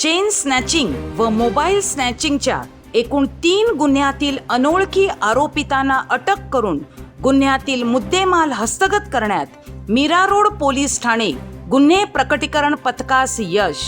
Chain snatching व mobile स्नॅचिंगच्या एकूण तीन गुन्ह्यातील अनोळखी आरोपितांना अटक करून गुन्ह्यातील मुद्देमाल हस्तगत करण्यात मीरा रोड पोलीस ठाणे गुन्हे प्रकटीकरण पथकास यश.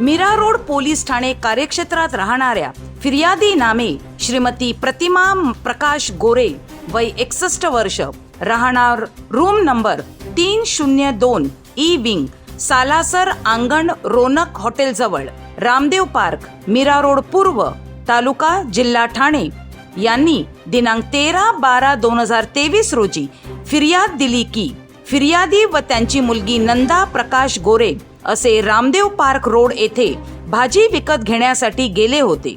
मीरा रोड पोलीस ठाणे कार्यक्षेत्रात राहणाऱ्या फिर्यादी नामे श्रीमती प्रतिमा प्रकाश गोरे वय एकसष्ट वर्ष. राहणार रूम नंबर तीन शून्य दोन ई विंग सालासर आंगण रोनक हॉटेलजवळ. रामदेव पार्क मीरा रोड पूर्व तालुका जिल्हा ठाणे. यांनी दिनांक तेरा बारा दोन हजार तेवीस रोजी फिर्याद दिली की फिर्यादी व त्यांची मुलगी नंदा प्रकाश गोरे असे रामदेव पार्क रोड येथे भाजी विकत घेण्यासाठी गेले होते.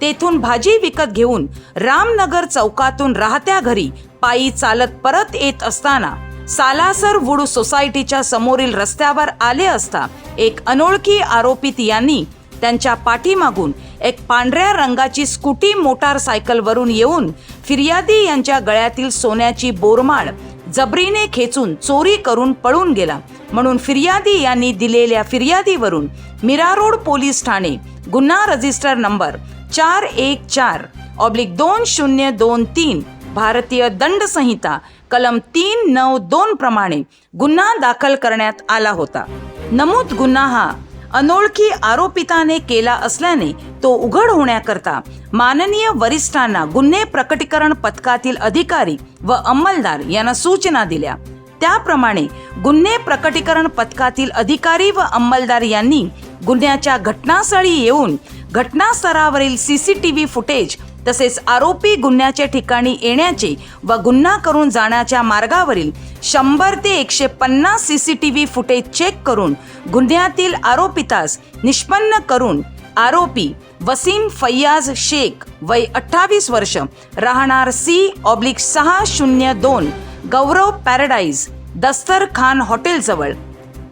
तेथून भाजी विकत घेऊन रामनगर चौकातून राहत्या घरी पायी चालत परत येत असताना सालासर वुडू सोसायटीच्या समोरील रस्त्यावर आले असता एक अनोळखी आरोपित यांनी त्यांच्या पाठीमागून एक पांढऱ्या रंगाची स्कूटी मोटारसायकलवरून येऊन फिर्यादी यांच्या गळ्यातील सोन्याची बोरमाळ जबरीने खेचून चोरी करून पळून गेला. म्हणून फिर्यादी यांनी दिलेल्या फिर्यादीवरून मीरा रोड पोलीस ठाणे गुन्हा रजिस्टर नंबर चार एक चार ऑब्लिक दोन शून्य दोन तीन भारतीय दंड संहिता कलम तीन नऊ दोन प्रमाणे गुन्हा दाखल करण्यात आला होता. नमूद गुन्हा हा अनोळखी आरोपिताने केला असल्याने तो उघड होण्याकरता माननीय वरिष्ठांना गुन्हे प्रकटीकरण पथकातील अधिकारी व अंमलदार यांना सूचना दिल्या. त्याप्रमाणे गुन्हे प्रकटीकरण पथकातील अधिकारी व अंमलदार यांनी गुन्ह्याच्या घटनास्थळी येऊन घटनास्थळावरील सीसीटीव्ही फुटेज तसेच आरोपी गुन्ह्याच्या ठिकाणी येण्याचे व गुन्हा करून जाण्याच्या मार्गावरील शंभर ते एकशे पन्नास सीसीटीव्ही फुटेज चेक करून गुन्ह्यातील आरोपितास निष्पन्न करून आरोपी वसीम फैयाज शेख वय अठ्ठावीस वर्ष राहणार सी ऑब्लिक सहा शून्य दोन गौरव पॅराडाईज दस्तर खान हॉटेलजवळ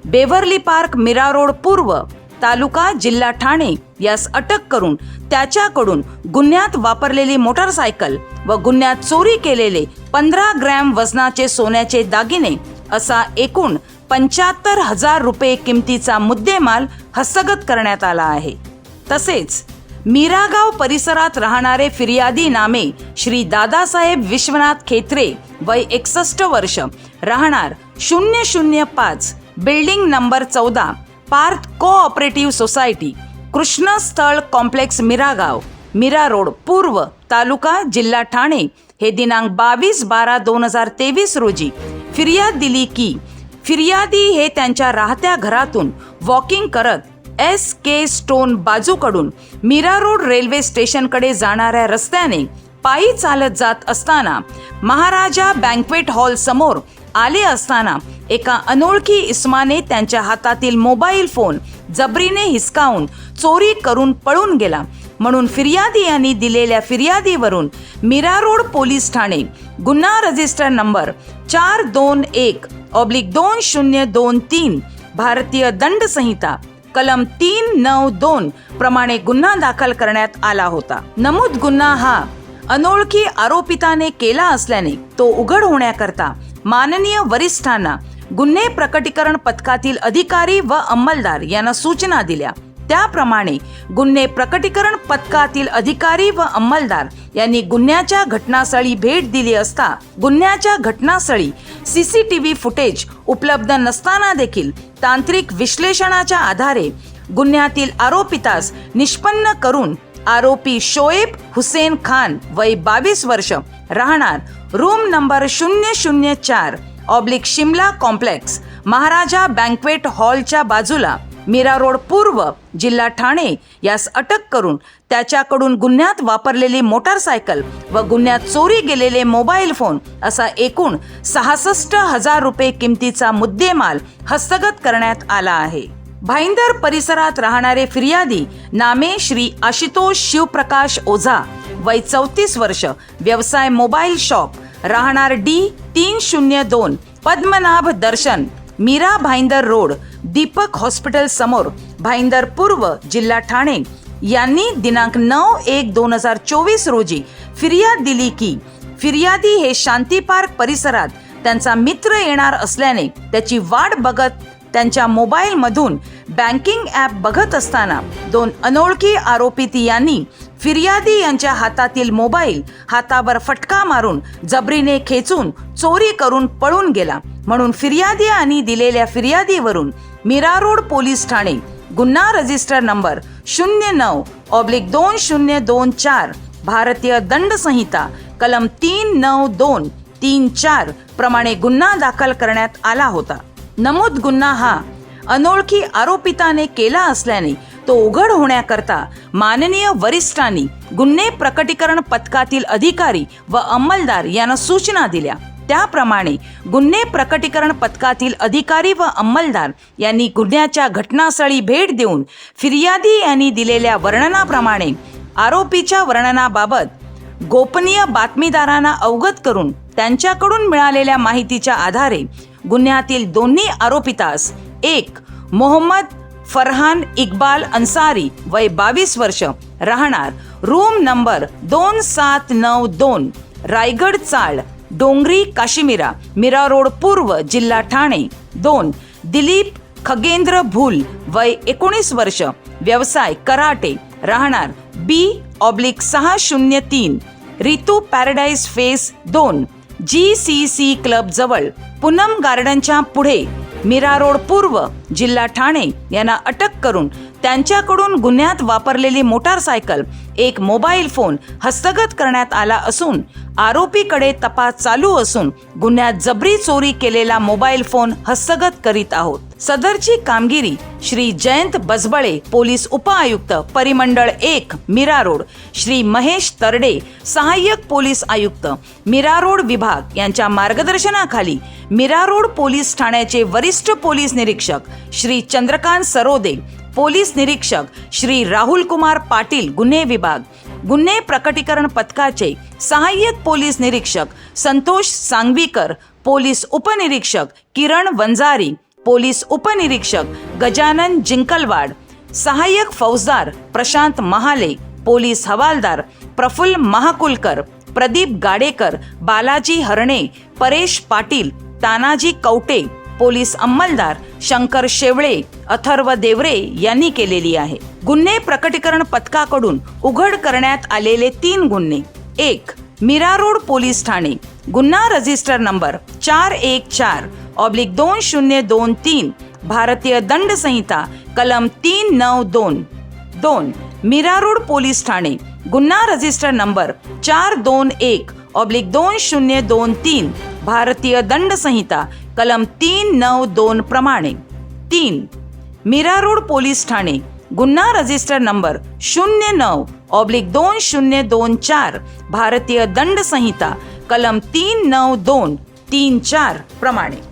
बेव्हर्ली पार्क मीरा रोड पूर्व तालुका जिल्हा ठाणे यास अटक करून त्याच्याकडून गुन्ह्यात वापरलेली मोटारसायकल व गुन्ह्यात चोरी केलेले पंधरा ग्रॅम वजनाचे सोन्याचे दागिने असा एकूण पंच्याहत्तर हजार रुपये किमतीचा मुद्देमाल हस्तगत करण्यात आला आहे. तसेच मीरागाव परिसरात राहणारे फिर्यादी नामे श्री दादासाहेब विश्वनाथ खेत्रे वय एकसष्ट वर्ष राहणार शून्य शून्य पाच बिल्डिंग नंबर चौदा Parth cooperative society Krishnasthal complex Miragaon Mira road पूर्व तालुका जिल्हा ठाणे. हे दिनांक बावीस बारा दोन हजार तेवीस रोजी फिर्याद दिली की फिर्यादी हे त्यांच्या राहत्या घरातून वॉकिंग करत एस के स्टोन बाजूकडून मीरा रोड रेल्वे स्टेशनकडे जाणाऱ्या रस्त्याने पायी चालत जात असताना महाराजा बँक्वेट हॉल समोर आले असताना एका अनोळखी इस्माने त्यांच्या हातातील मोबाईल फोन जबरीने हिसकावून चोरी करून पळून गेला. म्हणून फिर्यादी यांनी दिलेल्या फिर्यादीवरून मीरा रोड पोलीस ठाणे गुन्हा रजिस्टर नंबर चार दोन एक ऑब्लिक दोन शून्य दोन तीन भारतीय दंड संहिता कलम तीन नऊ दोन प्रमाणे गुन्हा दाखल करण्यात आला होता. नमूद गुन्हा हा अनोळखी आरोपिताने केला असल्याने तो उघड होण्याकरता माननीय वरिष्ठांना गुन्हे प्रकटीकरण पथकातील अधिकारी व अंमलदार यांना सूचना दिल्या. त्याप्रमाणे गुन्हे प्रकटीकरण पथकातील अधिकारी व अंमलदार यांनी गुन्ह्याच्या घटनास्थळी भेट दिली असता गुन्ह्याच्या घटनास्थळी सीसीटीव्ही फुटेज उपलब्ध नसताना देखील तांत्रिक विश्लेषणाच्या आधारे गुन्ह्यातील आरोपितास निष्पन्न करून आरोपी शोएब हुसेन खान वय बावीस वर्ष राहणार. रूम नंबर शून्य शून्य चार oblique Shimla complex Maharaja banquet हॉलच्या बाजूला मीरा रोड पूर्व जिल्हा ठाणे यास अटक करून त्याच्याकडून गुन्ह्यात वापरलेली मोटारसायकल व गुन्ह्यात चोरी गेलेले मोबाईल फोन असा एकूण सहासष्ट हजार रुपये किमतीचा मुद्देमाल हस्तगत करण्यात आला आहे. भाईंदर परिसरात राहणारे फिर्यादी नामे श्री आशुतोष शिवप्रकाश ओझा वय चौतीस वर्ष व्यवसाय मोबाईल शॉप. राहणार डी तीन शून्य दोन पद्मनाभ दर्शन मीरा भाईंदर रोड दीपक हॉस्पिटल समोर भाईंदर पूर्व जिल्हा ठाणे. यांनी दिनांक नऊ एक दोन हजार चोवीस रोजी फिर्याद दिली की फिर्यादी हे शांती पार्क परिसरात त्यांचा मित्र येणार असल्याने त्याची वाट बघत त्यांच्या मोबाईलमधून बँकिंग ॲप बघत असताना दोन अनोळखी आरोपिती यांनी फिर्यादी यांच्या हातातील मोबाईल हातावर फटका मारून जबरीने खेचून चोरी करून पळून गेला. म्हणून फिर्यादी आणि दिलेल्या फिर्यादीवरून मीरा रोड पोलीस ठाणे गुन्हा रजिस्टर नंबर शून्य नऊ ऑब्लिक दोन शून्य दोन चार भारतीय दंड संहिता कलम तीन नऊ दोन तीन चार प्रमाणे गुन्हा दाखल करण्यात आला होता. नमूद गुन्हा हा अनोळखी आरोपिताने केला असल्याने तो उघड होण्याकरता माननीय वरिष्ठांनी गुन्हे प्रकटीकरण पथकातील अधिकारी व अंमलदार यांना सूचना दिल्या. त्याप्रमाणे गुन्हे प्रकटीकरण पथकातील अधिकारी व अंमलदार यांनी गुन्ह्याच्या घटनास्थळी भेट देऊन फिर्यादी यांनी दिलेल्या वर्णनाप्रमाणे आरोपीच्या वर्णनाबाबत गोपनीय बातमीदारांना अवगत करून त्यांच्याकडून मिळालेल्या माहितीच्या आधारे गुन्ह्यातील दोन्ही आरोपितास एक मोहम्मद फरहान इक्बाल अन्सारी वय बावीस वर्ष. राहणार रूम नंबर दोन सात नऊ दोन रायगड चाळ डोंगरी काश्मीरा मीरा रोड पूर्व जिल्हा ठाणे. दोन दिलीप खगेंद्र भूल वय एकोणीस वर्ष व्यवसाय कराटे. राहणार बी ऑब्लिक सहा शून्य तीन रितू पॅराडाईज फेस दोन जी सी सी क्लब जवळ पूनम गार्डनच्या पुढे. मीरा रोड पूर्व जिल्हा ठाणे यांना अटक करून त्यांच्याकडून गुन्ह्यात वापरलेली मोटारसायकल एक मोबाईल फोन हस्तगत करण्यात आला असून आरोपीकडे तपास चालू असून गुन्ह्यात जबरी चोरी केलेला मोबाईल फोन हस्तगत करीत आहोत. सदरची कामगिरी श्री जयंत बजबळे पोलीस उपआयुक्त परिमंडळ एक मीरा रोड. श्री महेश तरडे सहाय्यक पोलीस आयुक्त मीरा रोड विभाग यांच्या मार्गदर्शनाखाली मीरा रोड पोलीस ठाण्याचे वरिष्ठ पोलीस निरीक्षक श्री चंद्रकांत सरोदे पोलीस निरीक्षक श्री राहुल कुमार पाटील गुन्हे विभाग गुन्हे प्रकटीकरण पथकाचे सहाय्यक पोलीस निरीक्षक संतोष सांगवीकर पोलीस उपनिरीक्षक किरण वंजारी पोलीस उपनिरीक्षक गजानन जिंकलवाड सहाय्यक फौजदार प्रशांत महाले पोलीस हवालदार प्रफुल्ल महाकुलकर प्रदीप गाडेकर बालाजी हरणे परेश पाटील तानाजी कवटे पोलीस अंमलदार शंकर शेवळे अथर्व देवरे यांनी केलेली आहे. गुन्हे प्रकटीकरण पथकाकडून उघड करण्यात आलेले तीन गुन्हे. एक मीरा रोड पोलीस ठाणे. गुन्हा रजिस्टर नंबर चार एक चार ऑब्लिक दोन शून्य दोन तीन. भारतीय दंड संहिता, कलम तीन नऊ दोन. दोन. मीरा रोड पोलीस ठाणे. गुन्हा रजिस्टर नंबर चार दोन एक. ऑब्लिक दोन शून्य दोन तीन. भारतीय दंड संहिता, कलम तीन नऊ दोन प्रमाणे. तीन. मीरा रोड पोलीस ठाणे. गुन्हा रजिस्टर नंबर शून्य नऊ. ऑब्लिक दोन शून्य दोन चार. भारतीय दंड संहिता, कलम तीन नऊ दोन तीन चार प्रमाणे.